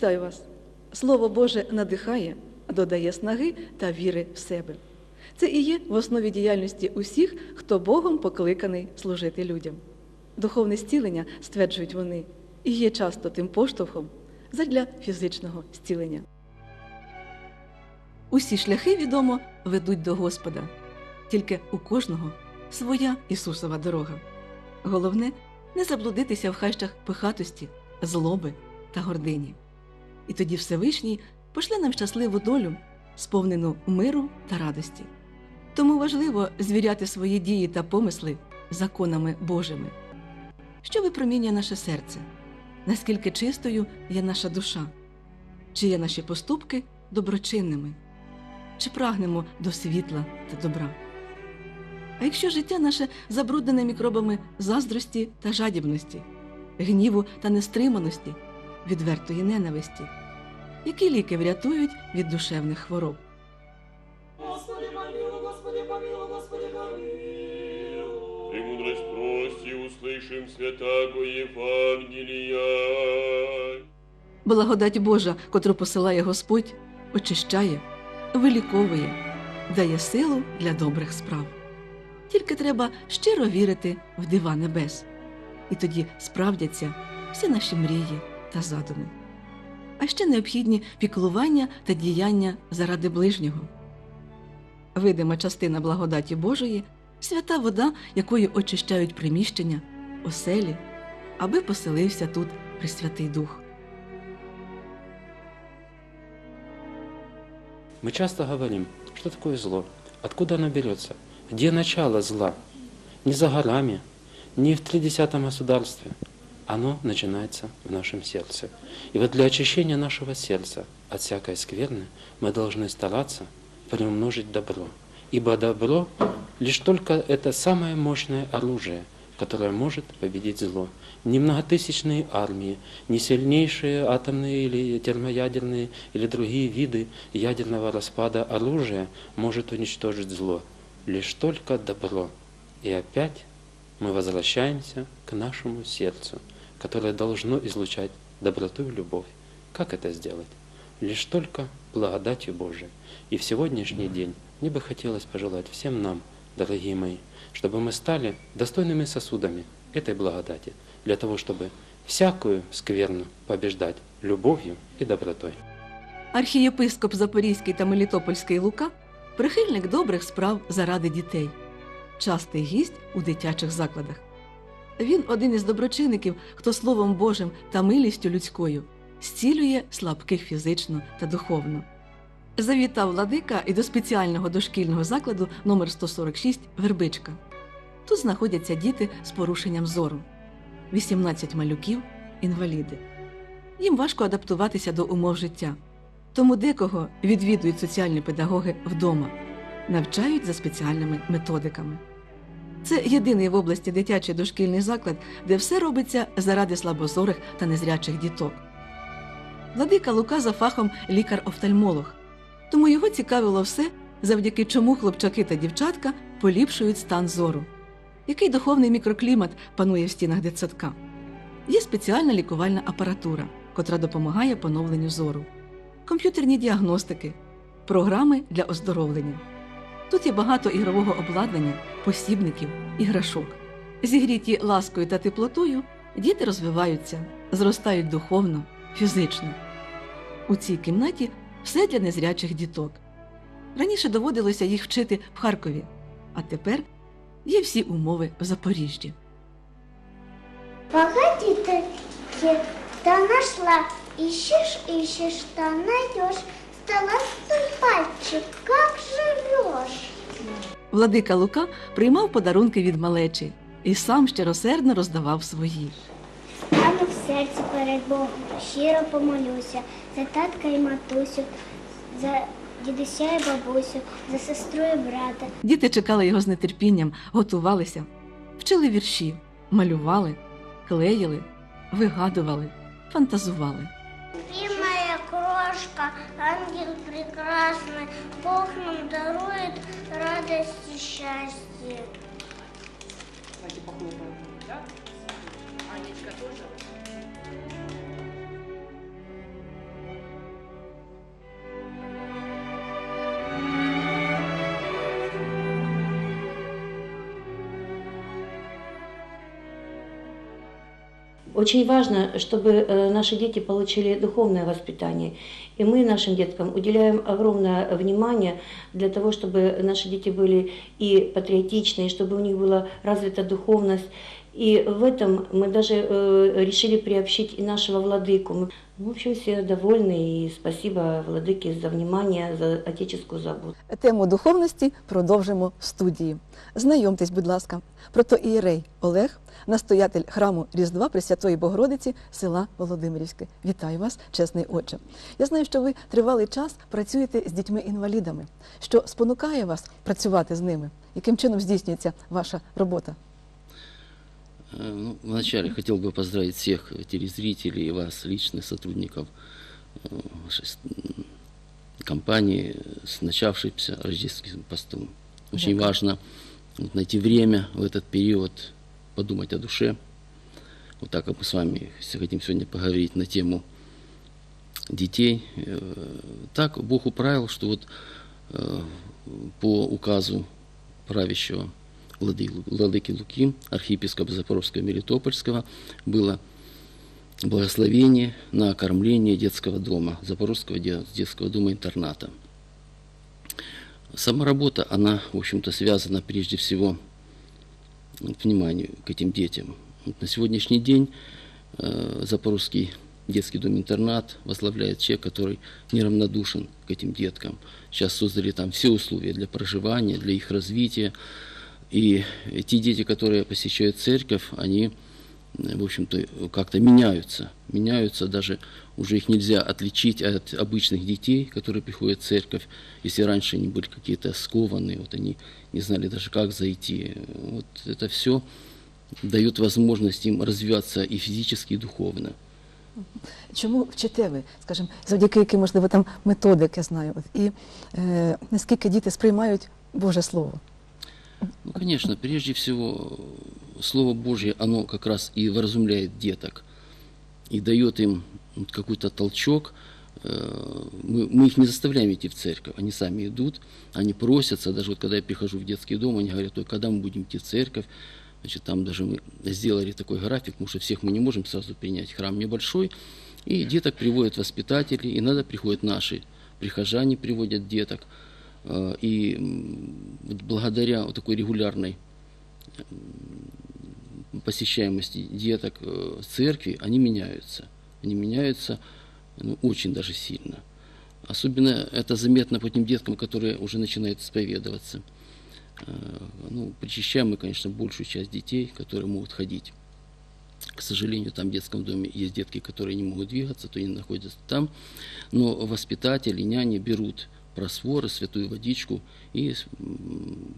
Вітаю вас! Слово Боже надихає, додає снаги та віри в себе. Це і є в основі діяльності усіх, хто Богом покликаний служити людям. Духовне зцілення, стверджують вони, і є часто тим поштовхом задля фізичного зцілення. Усі шляхи, відомо, ведуть до Господа, тільки у кожного своя Ісусова дорога. Головне не заблудитися в хащах пихатості, злоби та гордині. І тоді Всевишній пошле нам щасливу долю, сповнену миру та радості. Тому важливо звіряти свої дії та помисли законами Божими. Що випромінює наше серце? Наскільки чистою є наша душа? Чи є наші поступки доброчинними? Чи прагнемо до світла та добра? А якщо життя наше забруднене мікробами заздрості та жадібності, гніву та нестриманості, відвертої ненависті, які ліки врятують від душевних хвороб? Господи помилуй, Господи помилуй, Господи помилуй. Премудрость прости, услышим святаго Євангелія. Благодать Божа, котру посилає Господь, очищає, виліковує, дає силу для добрих справ. Тільки треба щиро вірити в дива небес, і тоді справдяться всі наші мрії та задуми. А ще необхідні піклування та діяння заради ближнього. Видима частина благодаті Божої свята вода, якою очищають приміщення, оселі, аби поселився тут Пресвятий Дух. Мы часто говорим, что такое зло, откуда оно берется, где начало зла. Не за горами, не в тридесятом государстве. Оно начинается в нашем сердце. И вот для очищения нашего сердца от всякой скверны мы должны стараться приумножить добро. Ибо добро лишь только это самое мощное оружие, которое может победить зло. Не многотысячные армии, не сильнейшие атомные или термоядерные или другие виды ядерного распада оружия может уничтожить зло. Лишь только добро. И опять мы возвращаемся к нашему сердцу, которое должно излучать доброту и любовь. Как это сделать? Лишь только благодатью Божией. И в сегодняшний день мне бы хотелось пожелать всем нам, дорогие мои, чтобы мы стали достойными сосудами этой благодати, для того, чтобы всякую скверну побеждать любовью и добротой. Архієпископ Запорізький та Мелітопольський Лука прихильник добрих справ заради дітей, частий гість у дитячих закладах. Він один із доброчинників, хто Словом Божим та милістю людською зцілює слабких фізично та духовно. Завітав владика і до спеціального дошкільного закладу номер 146 Вербичка. Тут знаходяться діти з порушенням зору, 18 малюків, інваліди. Їм важко адаптуватися до умов життя. Тому декого відвідують соціальні педагоги вдома, навчають за спеціальними методиками. Це єдиний в області дитячий дошкільний заклад, де все робиться заради слабозорих та незрячих діток. Владика Лука за фахом лікар-офтальмолог, тому його цікавило все, завдяки чому хлопчаки та дівчатка поліпшують стан зору. Який духовний мікроклімат панує в стінах дитсадка? Є спеціальна лікувальна апаратура, котра допомагає поновленню зору комп'ютерні діагностики, програми для оздоровлення. Тут є багато ігрового обладнання, посібників, іграшок. Зігріті ласкою та теплотою, діти розвиваються, зростають духовно, фізично. У цій кімнаті все для незрячих діток. Раніше доводилося їх вчити в Харкові, а тепер є всі умови в Запоріжжі. Погоди-то, я да нашла. Ищешь, ищешь, да найдешь. Золотой пальчик, как живешь? Владика Лука приймав подарунки від малечі і сам щиросердно роздавав свої. Стану в серці перед Богом, щиро помолюся за татка і матусю, за дідуся і бабусю, за сестру і брата. Діти чекали його з нетерпінням, готувалися, вчили вірші, малювали, клеїли, вигадували, фантазували. Крошка, ангел прекрасный, Бог нам дарует радость и счастье. Давайте похлопаем. Да? Анечка тоже. Очень важно, чтобы э, наши дети получили духовное воспитание. И мы нашим деткам уделяем огромное внимание для того, чтобы наши дети были и патриотичны, и чтобы у них была развита духовность. И в этом мы даже э, решили приобщить и нашего владыку. Мы, в общем, все довольны, и спасибо владыке за внимание, за отеческую заботу. Тему духовності продовжимо в студії. Знайомтесь, будь ласка, протоієрей Олег, настоятель храму Різдва Пресвятої Богородиці села Володимирівське. Вітаю вас, чесний отче. Я знаю, що ви тривалий час працюєте з дітьми-інвалідами. Що спонукає вас працювати з ними? Яким чином здійснюється ваша робота? Ну, вначале хотел бы поздравить всех телезрителей и вас, личных сотрудников э, вашей компании с начавшимся рождественским постом. Очень Дякую. важно вот, найти время в этот период подумать о душе. Вот так как мы с вами хотим сегодня поговорить на тему детей. Э, Так Бог управил, что вот э, по указу правящего Владыки Луки, архиепископа Запорожского и Мелитопольского, было благословение на кормление детского дома, Запорожского де- детского дома-интерната. Сама работа, она, в общем-то, связана прежде всего к вниманию к этим детям. Вот на сегодняшний день э, Запорожский детский дом-интернат возглавляет человек, который неравнодушен к этим деткам. Сейчас создали там все условия для проживания, для их развития. И те дети, которые посещают церковь, они, э, в общем-то, как-то меняются. Меняются, даже уже их нельзя отличить от обычных детей, которые приходят в церковь. Если раньше они были какие-то скованные, вот они не знали даже, как зайти. Вот это все дает возможность им развиваться и физически, и духовно. Чому вчите ви, скажімо, завдяки яким, можливо, там методик, я знаю, от, і е, наскільки діти сприймають Боже Слово? Ну, конечно, прежде всего, Слово Божье, оно как раз и вразумляет деток, и дает им какой-то толчок. Э, Мы, мы их не заставляем идти в церковь, они сами идут, они просятся, даже вот когда я прихожу в детский дом, они говорят, ой, когда мы будем идти в церковь, Значит, там даже мы сделали такой график, потому что всех мы не можем сразу принять. Храм небольшой, и деток приводят воспитатели, иногда приходят наши прихожане, приводят деток. Э, И благодаря вот такой регулярной посещаемости деток э, церкви, они меняются. Они меняются ну, очень даже сильно. Особенно это заметно по тем деткам, которые уже начинают исповедоваться. Э, Ну, причащаем мы, конечно, большую часть детей, которые могут ходить. К сожалению, там в детском доме есть детки, которые не могут двигаться, то они находятся там. Но воспитатели, няни берут просворы, святую водичку и м,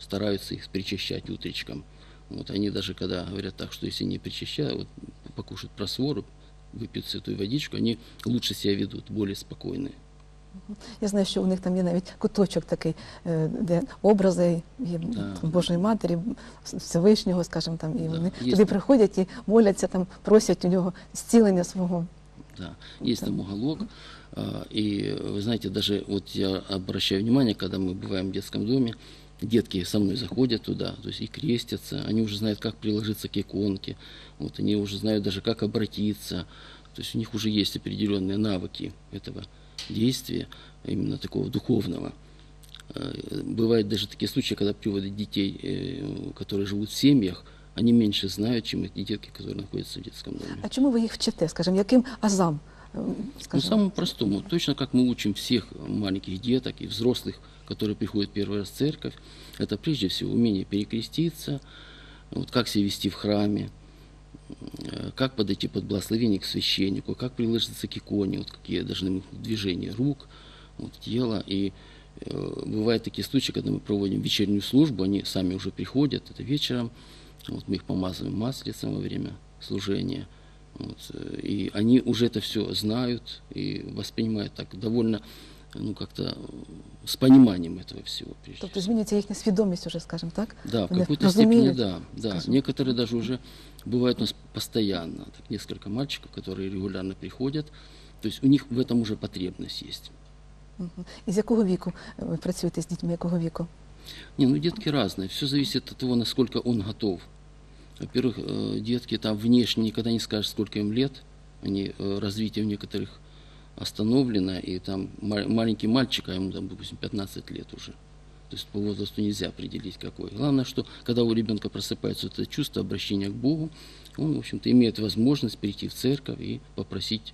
стараются их причащать утречком. Вот они даже когда говорят так, что если не причащают, вот, покушают просвору, выпьют святую водичку, они лучше себя ведут, более спокойные. Я знаю, що у них там є навіть куточок такий, е, де образи є Так. Божої Матері, Всевишнього, скажімо, там, і Да, вони є туди там. приходять і моляться, там, просять у нього зцілення свого. Да, есть там уголок. а, И вы знаете, даже вот я обращаю внимание, когда мы бываем в детском доме, детки со мной заходят туда, то есть и крестятся, они уже знают, как приложиться к иконке, вот они уже знают даже, как обратиться, то есть у них уже есть определенные навыки этого действия, именно такого духовного. Э, Бывают даже такие случаи, когда приводят детей, э, которые живут в семьях, они меньше знают, чем эти детки, которые находятся в детском доме. А чому ви їх вчите? Скажімо, яким азам? е, Ну, Скажімо? самому простому. Точно как мы учим всех маленьких деток и взрослых, которые приходят первый раз в церковь, это прежде всего умение перекреститься, вот как себя вести в храме, э, как подойти под благословение к священнику, как приложиться к иконе, вот какие должны быть движения рук, вот, тела. И э, бывают такие случаи, когда мы проводим вечернюю службу, они сами уже приходят, это вечером, вот мы их помазываем маслицем во время служения. Вот, э, и они уже это все знают и воспринимают так довольно, ну, как-то э, с пониманием этого всего. Прежде Тобто всего. змінюється їхня свідомість уже, скажімо так? Да, в Вони какой-то степени розуміють, да. да. скажем. Некоторые даже уже бывают у нас постоянно. Так, несколько мальчиков, которые регулярно приходят. То есть у них в этом уже потребность есть. Мгм. І з якого віку е, ви працюєте з дітьми, якого віку? Не, ну детки разные. Все зависит от того, насколько он готов Во-первых, э, детки там внешне никогда не скажешь, сколько им лет. Они, э, развитие у некоторых остановлено, и там ма- маленький мальчик, а ему, там, допустим, 15 лет уже. То есть по возрасту нельзя определить какой. Главное, что когда у ребенка просыпается это чувство обращения к Богу, он, в общем-то, имеет возможность прийти в церковь и попросить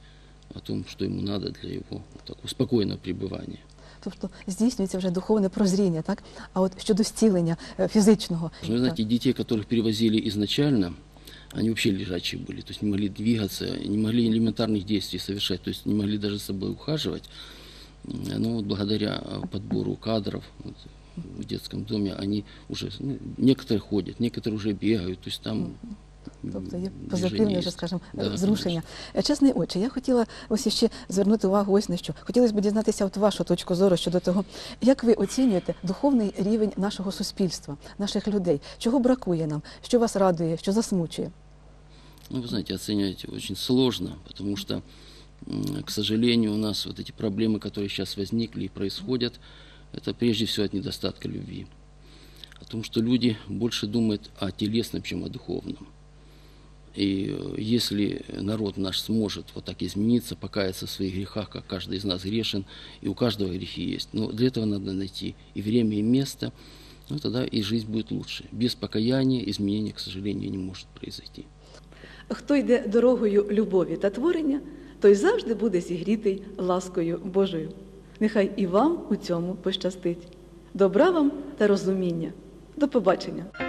о том, что ему надо для его вот такого спокойного пребывания. Тобто здійснюється вже духовне прозріння, так? А от щодо зцілення е, фізичного. Вы знаете, детей, которых перевозили изначально, они вообще лежачие были, то есть не могли двигаться, не могли элементарных действий совершать, то есть не могли даже за собой ухаживать. М, Но вот благодаря э, подбору кадров вот, в детском доме они уже, ну, некоторые ходят, некоторые уже бегают, то есть там Тобто є движение позитивне, вже, есть. скажімо, Да, зрушення. Е, Чесний отче, я хотіла ось ще звернути увагу ось на що. Хотілося б дізнатися от вашу точку зору щодо того, як ви оцінюєте духовний рівень нашого суспільства, наших людей, чого бракує нам, що вас радує, що засмучує. Ну, вы знаете, оценивать очень сложно, потому что, м, к сожалению, у нас вот эти проблемы, которые сейчас возникли и происходят, это прежде всего от недостатка любви. О том, что люди больше думают о телесном, чем о духовном. И э, если народ наш сможет вот так измениться, покаяться в своих грехах, как каждый из нас грешен, и у каждого грехи есть, но для этого надо найти и время, и место, ну, тогда и жизнь будет лучше. Без покаяния изменения, к сожалению, не может произойти. Хто йде дорогою любові та творення, той завжди буде зігрітий ласкою Божою. Нехай і вам у цьому пощастить. Добра вам та розуміння. До побачення.